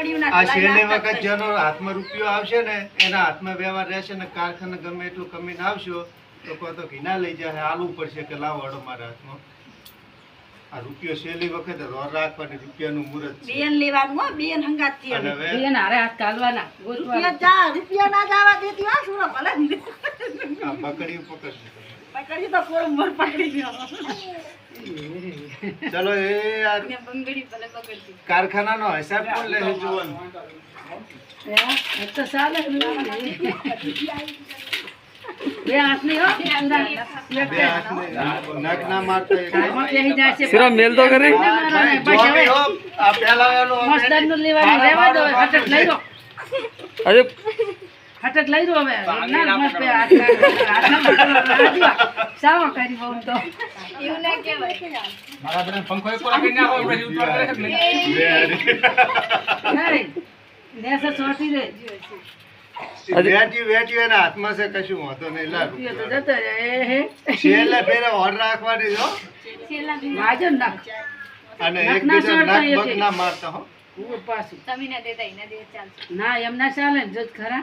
પકડ્યું આ છેલ્લી વખત જેનો હાથમાં રૂપિયો આવશે ને એના હાથમાં વ્યવહાર રહેશે ને કારખાને ગમે એટલું કમીને આવશો તો કહો તો ઘી લઈ જાય આલવું પડશે કે લાવો અડો મારા હાથમાં. આ રૂપિયો છેલ્લી વખત રોર રાખવાની રૂપિયાનું મુહૂર્ત છે. બેન લેવાનું હો બેન હારે હાથ કાઢવાના રૂપિયા જા રૂપિયા ના જવા દેતી હો સુરો ભલે આ બકડી પકડજો પકડ્યું તો કોઈ ઉંમર પકડી ગયો. ચલો એ યાર ને બંગડી ભલે પકડતી કારખાનાનો હિસાબ કોણ લે છે જુવાન? એ તો ચાલે મેલ તો કરી આ ભાઈ જોબી હો, હવે લઈ લો અરે હટક લઈ લો હવે ના મસ્ત બે હાથ કાઢવાના. હાથમાં પકડવાના. કરી બહુ તો એવું ના કહેવાય નહીં. નેસે ચોંટી રે. વેચ્યું વેચ્યું એના હાથમાં છે કશું વાંધો નહીં લા રૂપિયો તો જતો રહે. એ હે. છેલ્લે ફેરે રાખવાની હો વાજો ને નાખ. અને નખ ના નખ એકે. ના મારતા હો પાછું તમે ના દેતા એના દે ચાલશે ના એમ ના ચાલે ને જો ખરા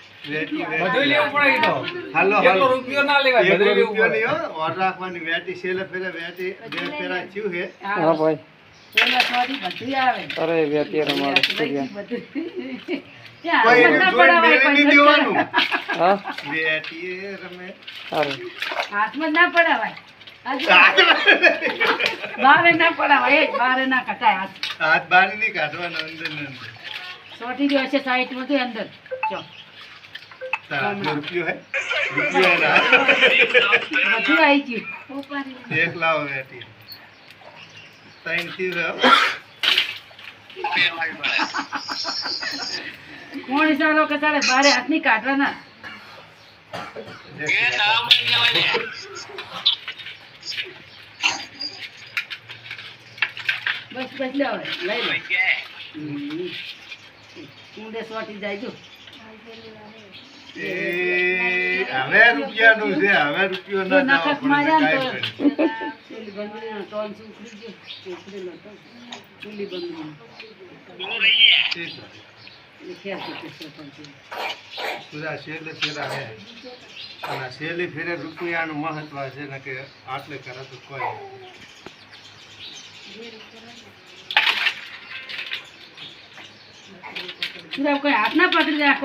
બધું લેવું પડે તો. હાલો હાલો. રૂપિયો ના લેવાય, બધું લેવું પડે. ઓર રાખવાની વેચી છેલ્લે ફેરે વેચી બે ફેરા થયું છે હા ભાઈ. પેલા સોરી બધું આવે. અરે વેતી રમાડો લઈ બધું. ત્યાં કોઈ હાથમાં ના પડાવાય. બારે ના પડાવાય. બારે ના કટાય હાથ. હાથ બહાર નહીં કાઢવાનો અંદર સોટી ગયો છે સાઈડમાં અંદર. ચો રૂપિયો હે રૂપિયો એના બધું આવી ગયું એક લાવો વેચી ત્રણ હો. કોણ હિસાબો કે તારે બારે હાથની કાઢવાના બસ બસ લે લઈ લે. ઊંડે સોટી જાય જો એ હવે રૂપિયાનું છે હવે રૂપિયો ના ને છે. કે સરપંચ પૂરા શેલે શેરા હે. અને આ શેલી ફેરે રૂપિયાનું મહત્વ છે ને કે આટલે કરે તો કોઈ Thank ના રાખો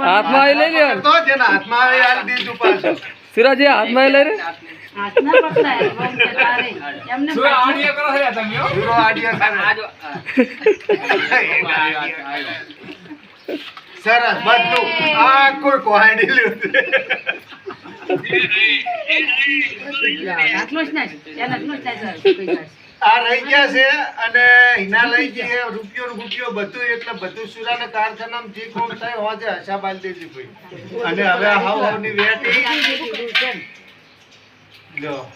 હાથમાં લઈ લે. તો જેના હાથમાં આવે આલી દીધું પાછું. સિરાજી હાથમાં લઈ રે હાથ ના પકડાય બહુ કે તારે. એમને શું આ આડિયો કરો છો યાર તમે, હો? પૂરો આડિયો કરે. સરસ બધું. આ કોઈ કોહાડી લ્યું ના ના આ રહી ગયા છે અને હિના લઈ ગઈ રૂપિયો. ને રૂપિયો બધું એટલે બધું સુરા ને કારખાનામાં જે કોણ થાય હોજે હશા બાંધી દેજી ભાઈ અને હવે હાવ હાવની વેટી. જો.